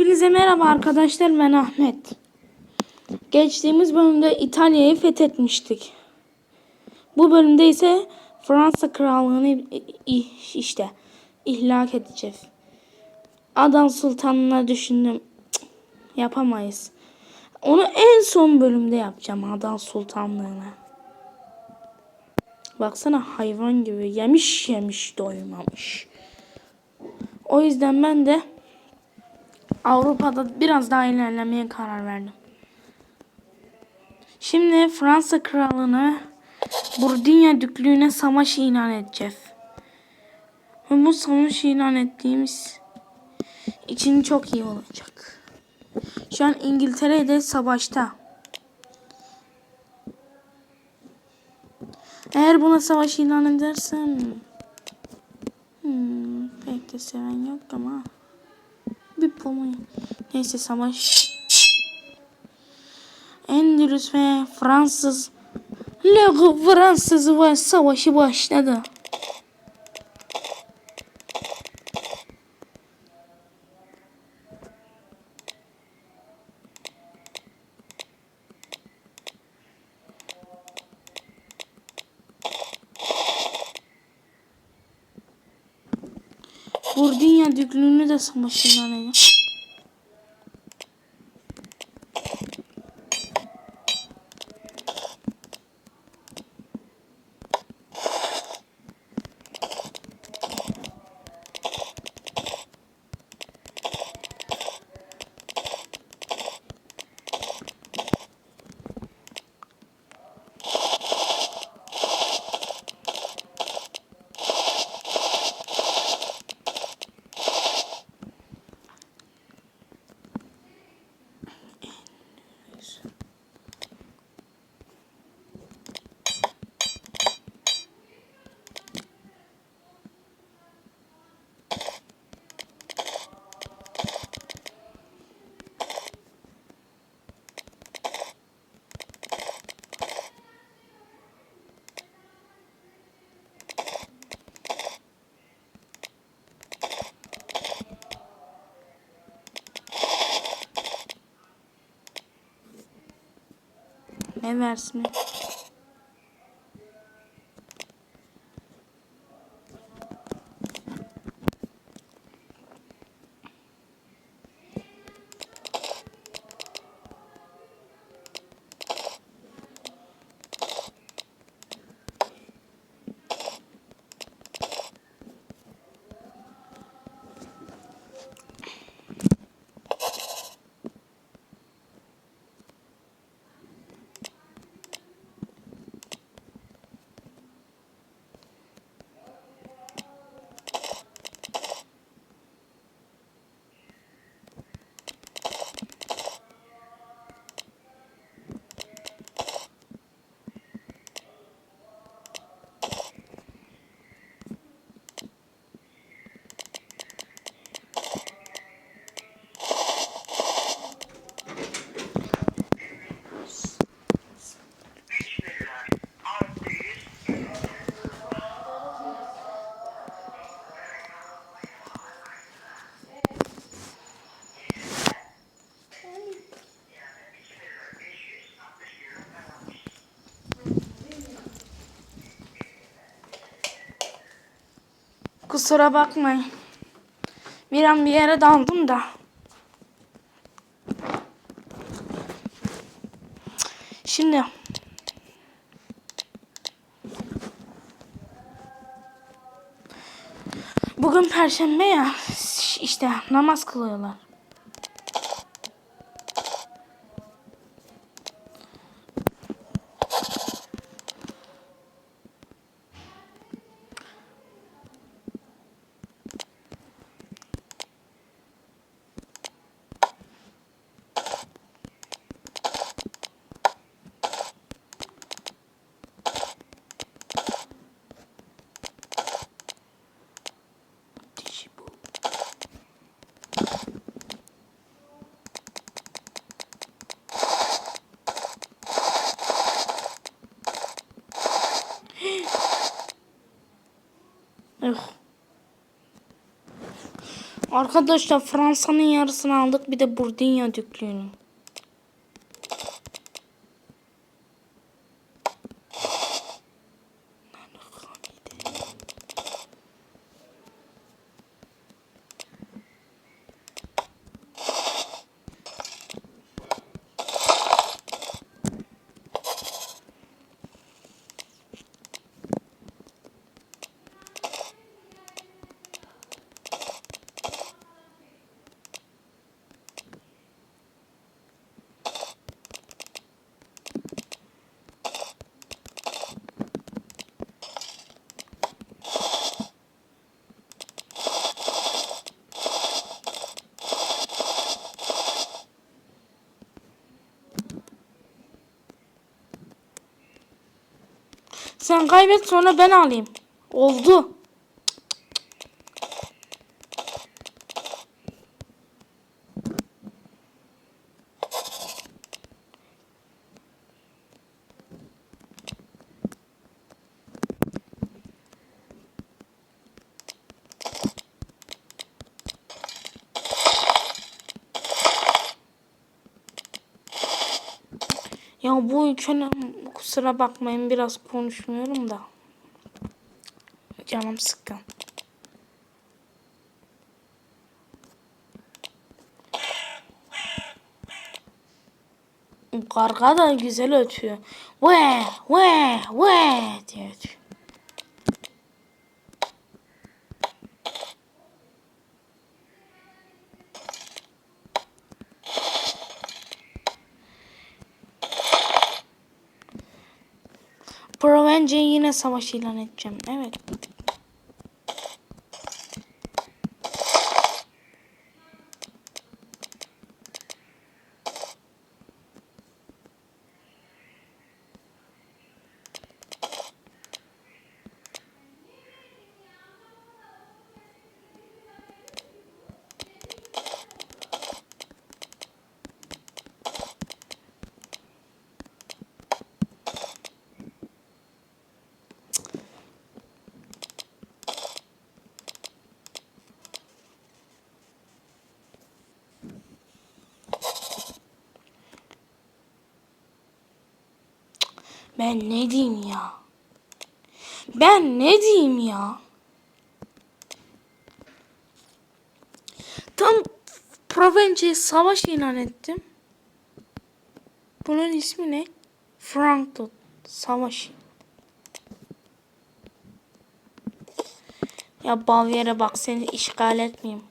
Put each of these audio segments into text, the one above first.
Hepinize merhaba arkadaşlar ben Ahmet. Geçtiğimiz bölümde İtalya'yı fethetmiştik. Bu bölümde ise Fransa krallığını işte ihlak edeceğiz. Adan Sultan'la düşündüm. Cık, yapamayız. Onu en son bölümde yapacağım Adan Sultanlığını. Baksana hayvan gibi yemiş yemiş doymamış. O yüzden ben de Avrupa'da biraz daha ilerlemeye karar verdim. Şimdi Fransa kralını Burdinya Düklüğü'ne savaş ilan edeceğiz. Ve bu savaş ilan ettiğimiz için çok iyi olacak. Şu an İngiltere de savaşta. Eğer buna savaş ilan edersem hmm, pek de seven yok ama bir pomu. Neyse savaş. Endülüs ve Fransız Lig Fransız ve savaşı başladı. Burdinya Düklüğü'nü de savaşından edin. Ne versin? Kusura bakmayın. Bir an bir yere daldım da. Şimdi Bugün perşembe ya işte namaz kılıyorlar. Dişi bu. Arkadaşlar Fransa'nın yarısını aldık bir de Burdinya düklüğünü. Sen kaybet sonra ben alayım. Oldu. Ya bu ülkenin kusura bakmayın biraz konuşmuyorum da. Canım sıkkın. Karga da güzel ötüyor. Ve ve ve diye ötüyor. Provence'ye yine savaş ilan edeceğim. Evet. Ben ne diyeyim ya? Ben ne diyeyim ya? Tam Provence'ye savaş ilan ettim. Bunun ismi ne? Frankfurt Savaşı. Ya Bavyera bak seni işgal etmeyeyim.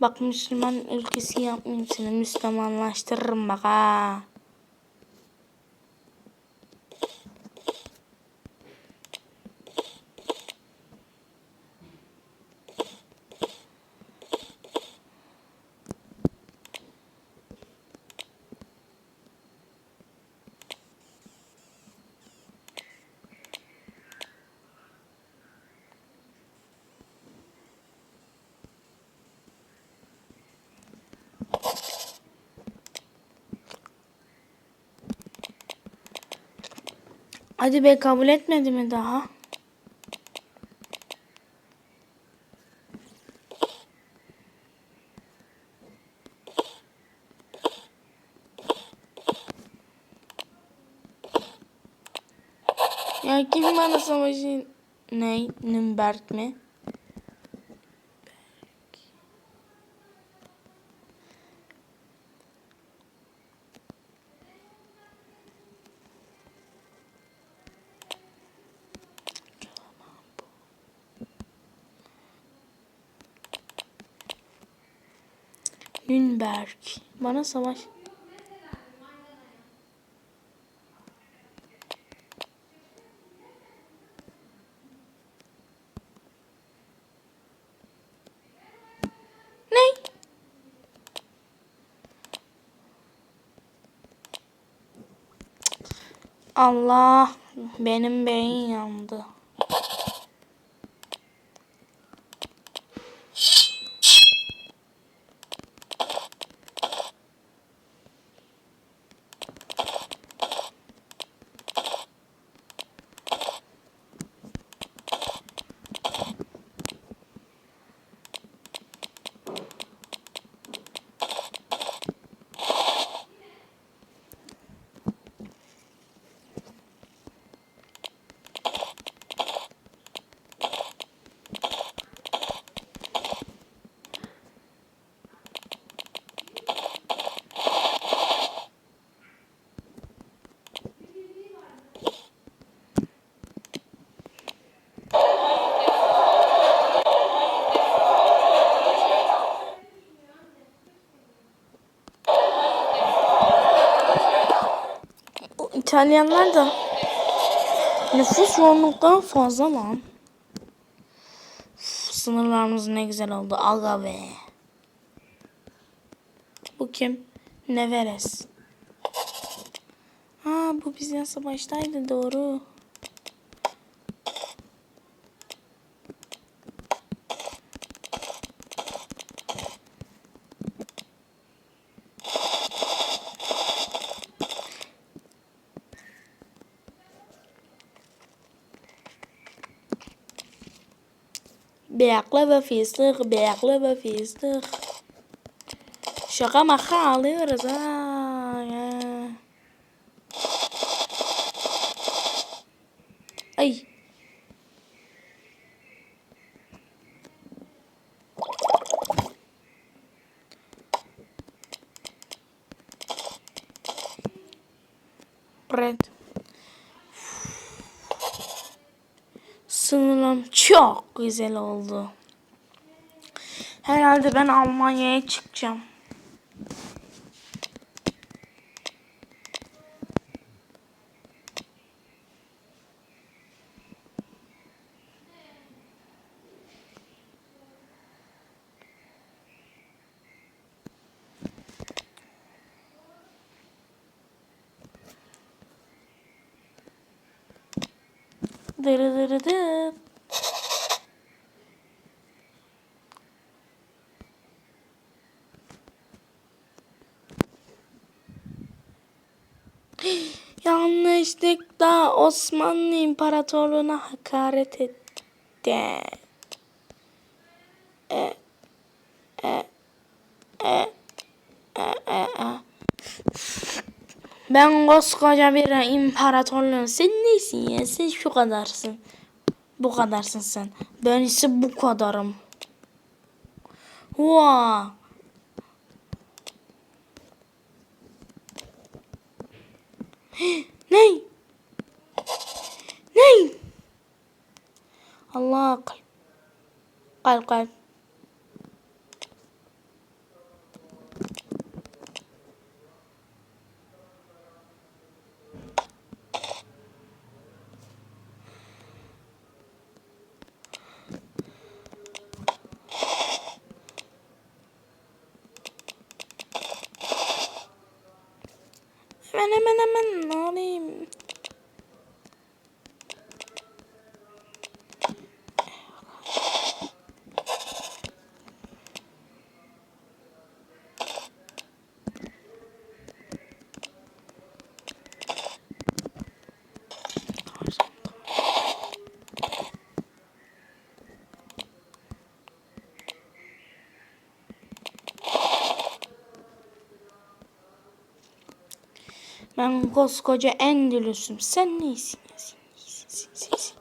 Bak Müslüman ülkesi yapmayayım seni. Müslümanlaştırırım bak ha. Hadi be kabul etmedi mi daha? Ya kim bana savaşı ne? Nürnberg mi? Nürnberg. Bana savaş. Allah benim beyin yandı. İtalyanlar da nüfus yoğunluktan fazla lan. Sınırlarımız ne güzel oldu. Aga be. Bu kim? Neveres. Ha bu bizden savaştaydı doğru. Beyaklı ve fıstık, beyaklı ve fıstık. Şaka maka alıyoruz ha. ya. Ay. Red. Sınırım çok güzel oldu. Herhalde ben Almanya'ya çıkacağım. Dırı dırı dı. Yanlışlıkla Osmanlı İmparatorluğu'na hakaret etti. E, e, e, e, e, e. Ben koskoca bir imparatorluğum. Sen neysin ya? Sen şu kadarsın. Bu kadarsın sen. Ben ise bu kadarım. Wow. Ney? Ney? Allah kalp. Kalp kalp. Hemen hemen hemen ne alayım? Ben koskoca Endülüs'üm. Sen neysin? Sen neysin? Sen, sen.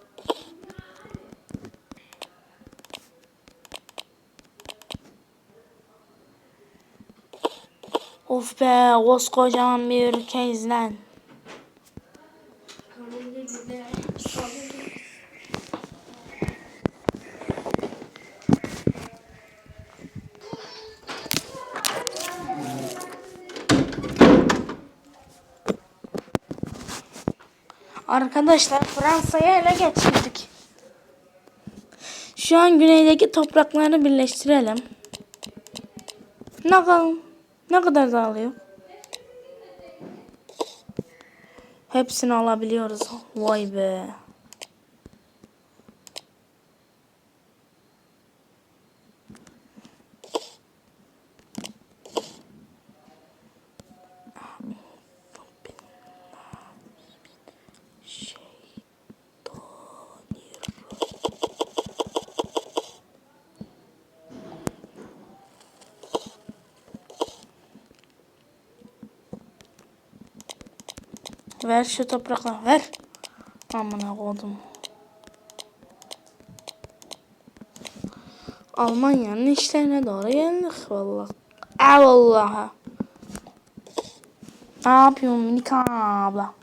Of be koskocaman bir ülkeyiz lan. Arkadaşlar Fransa'yı ele geçirdik. Şu an güneydeki toprakları birleştirelim. Ne kadar, ne kadar da alıyor? Hepsini alabiliyoruz. Vay be. Ver şu toprakları ver. Amına koydum. Almanya'nın işlerine doğru geldik valla. Eyvallah. Ne yapıyorsun minik abla?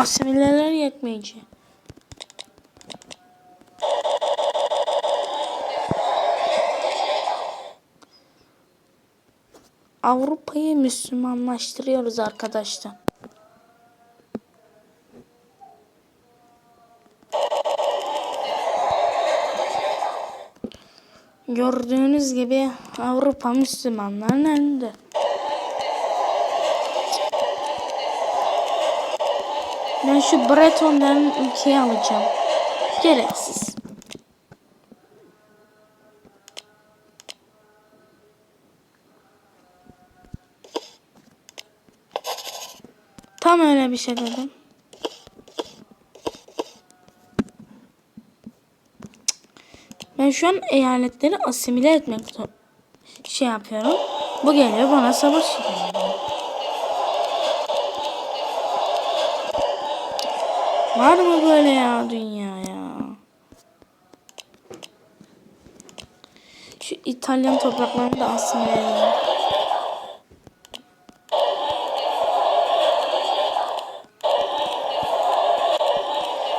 Asimileler yetmeyici. Avrupa'yı Müslümanlaştırıyoruz arkadaşlar. Gördüğünüz gibi Avrupa Müslümanların elinde. Ben şu Breton denen ülkeyi alacağım. Gereksiz. Tam öyle bir şey dedim. Ben şu an eyaletleri asimile etmek şey yapıyorum. Bu geliyor bana savaş yapıyor. Var mı böyle ya dünya ya? Şu İtalyan topraklarını da asimile edelim.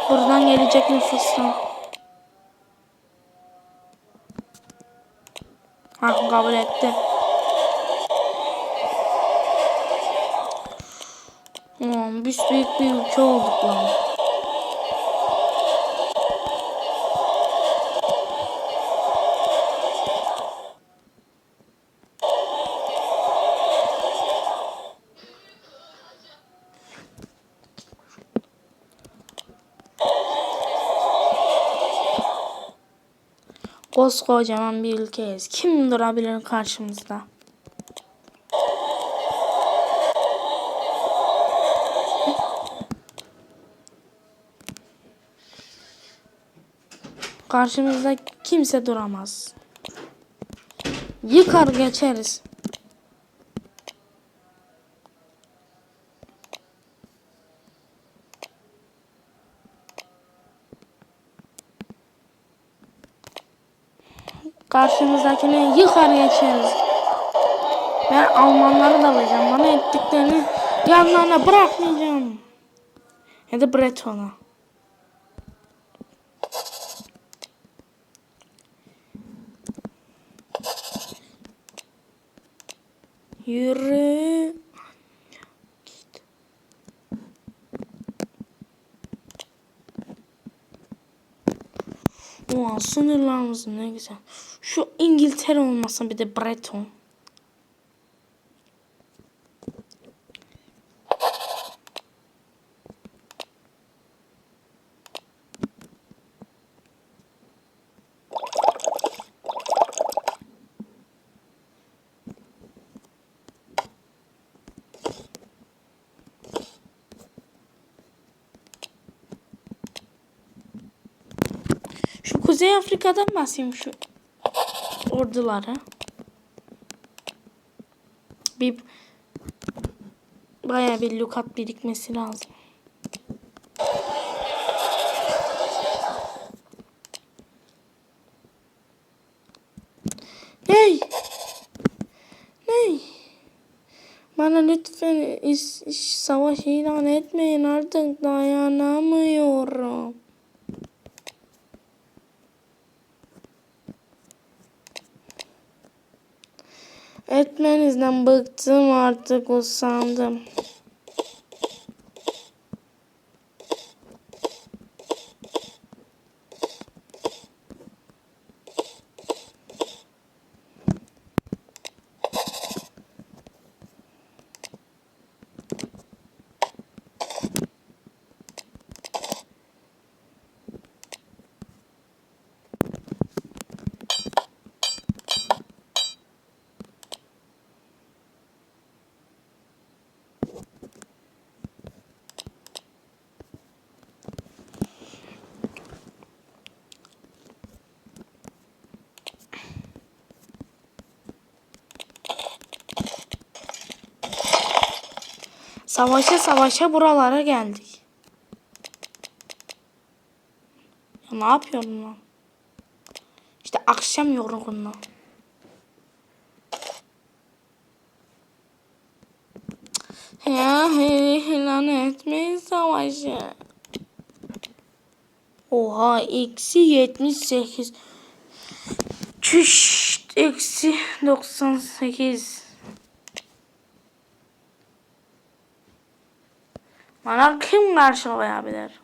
Buradan gelecek nüfustan. Ha kabul etti. Ulan biz büyük bir ülke olduk lan. Koskocaman bir ülkeyiz. Kim durabilir karşımızda? Karşımızda kimse duramaz. Yıkar geçeriz. Karşımızdakini yıkar geçeriz. Ben Almanları da alacağım. Bana ettiklerini yanlarına bırakmayacağım. Ya da Breton'a. Yürü. Ulan sınırlarımız ne güzel. Şu İngiltere olmasa bir de Breton. Şu Kuzey Afrika'dan bahsedeyim şu ordulara. Bir bayağı bir lukat birikmesi lazım. Ney? Ney? Bana lütfen iş, iş, savaş ilan etmeyin artık dayanamıyorum. Etmenizden bıktım artık usandım. Savaşa savaşa buralara geldik. Ya ne yapıyorum lan? İşte akşam yorgunluğu. Ya ilan etmeyin savaşı. Oha eksi 78. Çüş eksi 98. Bana kim karşılayabilir?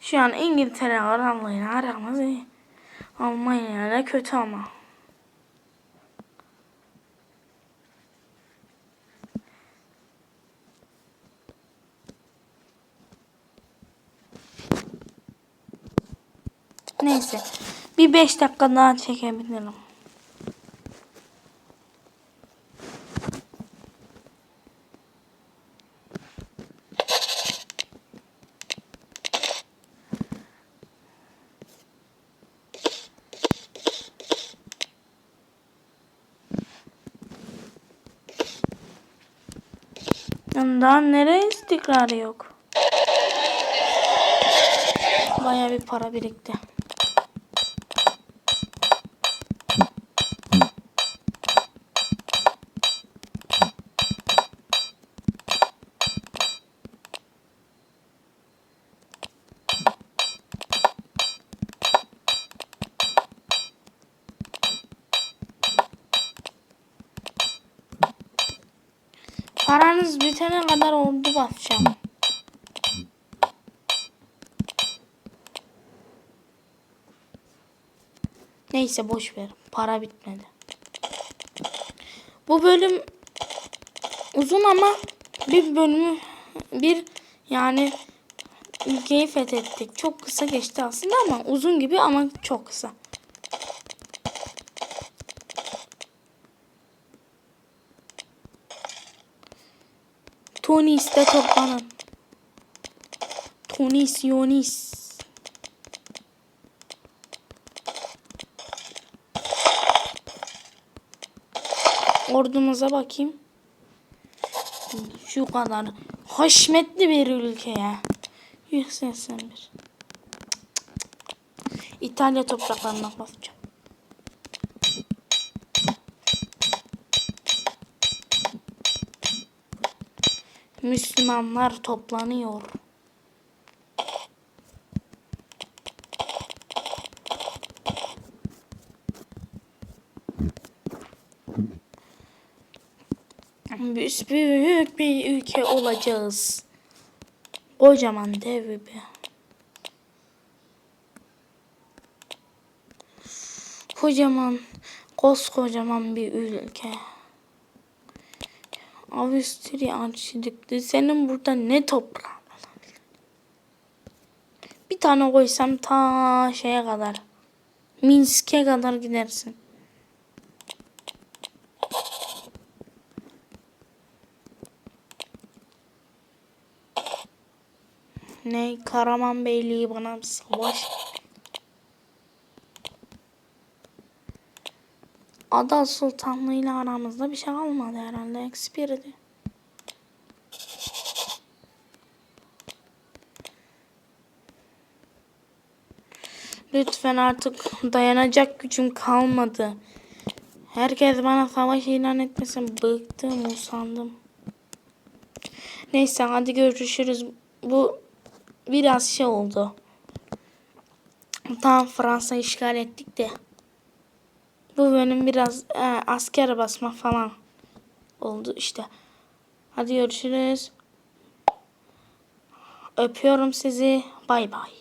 Şu an İngiltere karanlığıyla aramız iyi. Almanya ile kötü ama. Neyse. Bir beş dakika daha çekebilirim. Daha nereye istikrarı yok? Baya bir para birikti. Neyse boş ver. Para bitmedi. Bu bölüm uzun ama bir bölümü bir yani ülkeyi fethettik. Çok kısa geçti aslında ama uzun gibi ama çok kısa. Tunis'te toplanın. Tunis, Yunis. Ordumuza bakayım. Şu kadar haşmetli bir ülkeye. 181. İtalya topraklarına basacağım. Müslümanlar toplanıyor. Büyük bir ülke olacağız. Kocaman dev bir. Kocaman, koskocaman bir ülke. Avusturya arşidükleri. Senin burada ne toprağın olabilir? Bir tane koysam ta şeye kadar. Minsk'e kadar gidersin. Ne Karaman Beyliği bana bir savaş. Ada Sultanlığı ile aramızda bir şey kalmadı herhalde. Expiredi. Lütfen artık dayanacak gücüm kalmadı. Herkes bana savaş ilan etmesin. Bıktım, usandım. Neyse hadi görüşürüz. Bu biraz şey oldu. Tam Fransa işgal ettik de. Bu benim biraz e, asker basma falan oldu işte. Hadi görüşürüz. Öpüyorum sizi. Bay bay.